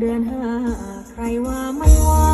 เดือนห้าใครว่าไม่ว่า